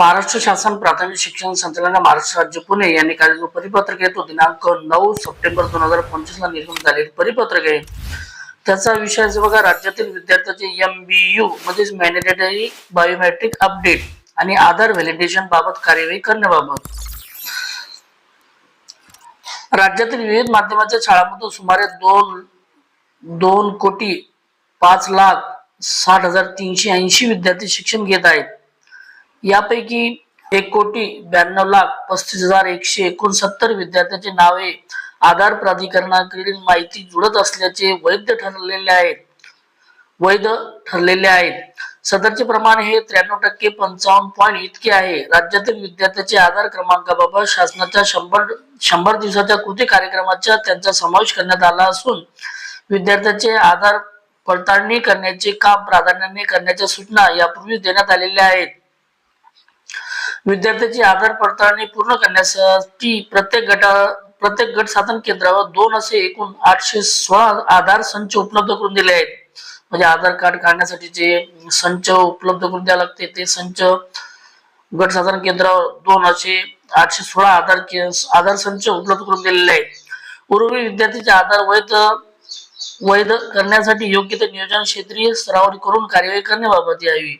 महाराष्ट्र शासन प्राथमिक शिक्षण संचालन महाराष्ट्र राज्य पुणे यांनी काल जो परिपत्रक आहे तो दिनांक नऊ सप्टेंबर दोन हजार पंचवीस ला निर्गम झालेले परिपत्रक आहे. त्याचा विषय बघा राज्यातील विद्यार्थ्यांचे एम बी यू म्हणजेच मॅनेडेटरी बायोमेट्रिक अपडेट आणि आधार व्हॅलिडेशन बाबत कार्यवाही करण्याबाबत. राज्यातील विविध माध्यमांच्या शाळांमधून सुमारे दोन दोन कोटी पाच लाख साठ हजार तीनशे ऐंशी विद्यार्थी शिक्षण घेत आहेत. यापैकी एक कोटी ब्याण्णव लाख पस्तीस हजार एकशे एकोणसत्तर विद्यार्थ्यांची नावे आधार प्राधिकरणाकडील माहिती जुळत असल्याचे वैध ठरलेले आहेत. वैध ठरलेले आहेत. सदरचे प्रमाण हे त्र्याण्णव टक्के पंचावन्न पॉईंट इतके आहे. राज्यातील विद्यार्थ्याचे आधार क्रमांकाबाबत शासनाच्या शंभर शंभर दिवसाच्या कृती कार्यक्रमाचा त्यांचा समावेश करण्यात आला असून विद्यार्थ्याचे आधार पडताळणी करण्याचे काम प्राधान्याने करण्याच्या सूचना यापूर्वी देण्यात आलेल्या आहेत. विद्यार्थ्याची आधार पडताळणी पूर्ण करण्यासाठी प्रत्येक गटा प्रत्येक गट साधन केंद्रावर दोन असे एकूण आठशे सोळा आधार संच उपलब्ध करून दिले आहेत. म्हणजे आधार कार्ड काढण्यासाठी जे संच उपलब्ध करून द्यावे लागते ते संच गट साधन केंद्रावर दोन असे आठशे सोळा आधार आधार संच उपलब्ध करून दिलेले आहेत. उर्वरित विद्यार्थ्यांचे आधार वैध वैध करण्यासाठी योग्य ते नियोजन क्षेत्रीय स्तरावर करून कार्यवाही करण्याबाबत यावी.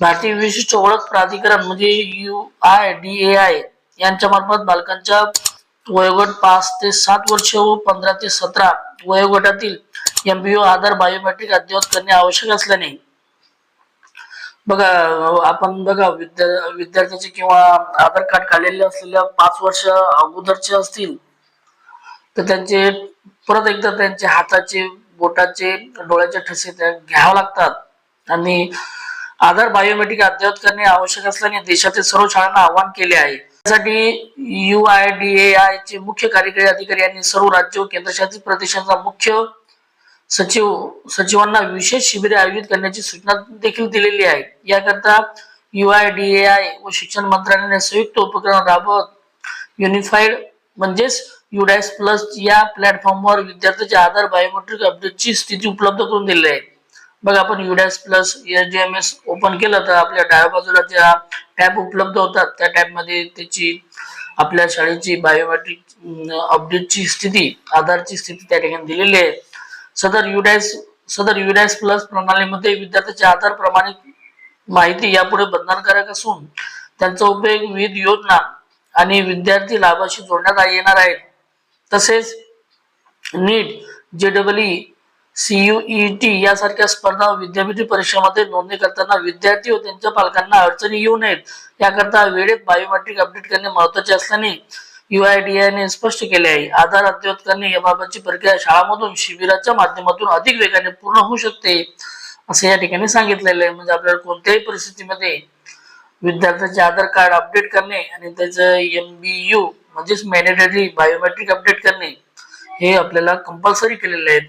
भारतीय विशिष्ट ओळख प्राधिकरण म्हणजे U I D A I यांच्या मार्फत बालकांच्या वयोगट पाच ते सात वर्ष व पंधरा ते सतरा वयोगटातील एमबीओ आधार बायोमेट्रिक अद्ययावत करणे आवश्यक असल्याने बघा आपण बघा विद्या विद्यार्थ्याचे किंवा आधार कार्ड काढलेले असलेल्या पाच वर्ष अगोदरचे असतील तर त्यांचे परत एकदा त्यांचे हाताचे बोटाचे डोळ्याचे ठसे त्या घ्यावे लागतात. आणि आधार बायोमेट्रिक अद्ययावत करणे आवश्यक असल्याने देशातील सर्व शाळांना आवाहन केले आहे. त्यासाठी U I D A I चे मुख्य कार्यकारी अधिकारी यांनी सर्व राज्य व केंद्रशासित प्रदेशांचा मुख्य सचिव सचिवांना विशेष शिबिरे आयोजित करण्याची सूचना देखील दिलेली आहे. याकरता U I D A I व शिक्षण मंत्रालयाने संयुक्त उपक्रम राबवत युनिफाईड म्हणजेच युडायस प्लस या प्लॅटफॉर्मवर विद्यार्थ्यांच्या आधार बायोमेट्रिक अपडेटची स्थिती उपलब्ध करून दिली आहे. बघा आपण UDISE plus S D M S open केलं तर आपल्या डाव्या बाजूला ज्या टॅब उपलब्ध होतात. त्या टॅबमध्ये त्याची आपल्या शाळेची बायोमेट्रिक अपडेटची स्थिती आधारची स्थिती त्या ठिकाणी दिलेली आहे. सदर युडॅस सदर युडॅस प्लस प्रणालीमध्ये विद्यार्थ्याच्या आधार प्रमाणित माहिती यापुढे बंधनकारक असून त्यांचा उपयोग विविध योजना आणि विद्यार्थी लाभाशी जोडण्यात येणार आहेत तसेच नीट जेडब्ल्यू सीयूईटी यासारख्या स्पर्धा विद्यापीठ परीक्षांमध्ये नोंदणी करताना विद्यार्थी व त्यांच्या पालकांना अडचणी येऊ नयेत. याकरता वेळेत बायोमेट्रिक अपडेट करणे महत्त्वाचे असल्याने युआयडीआयने स्पष्ट केले आहे. आधार अद्ययावत करणे याबाबतची प्रक्रिया शाळामधून शिबिराच्या माध्यमातून अधिक वेगाने पूर्ण होऊ शकते असे या ठिकाणी सांगितलेले आहे. म्हणजे आपल्याला कोणत्याही परिस्थितीमध्ये विद्यार्थ्याचे आधार कार्ड अपडेट करणे आणि त्याचं एम बी यू म्हणजेच मॅनेटरी बायोमेट्रिक अपडेट करणे हे आपल्याला कंपल्सरी केलेले आहेत.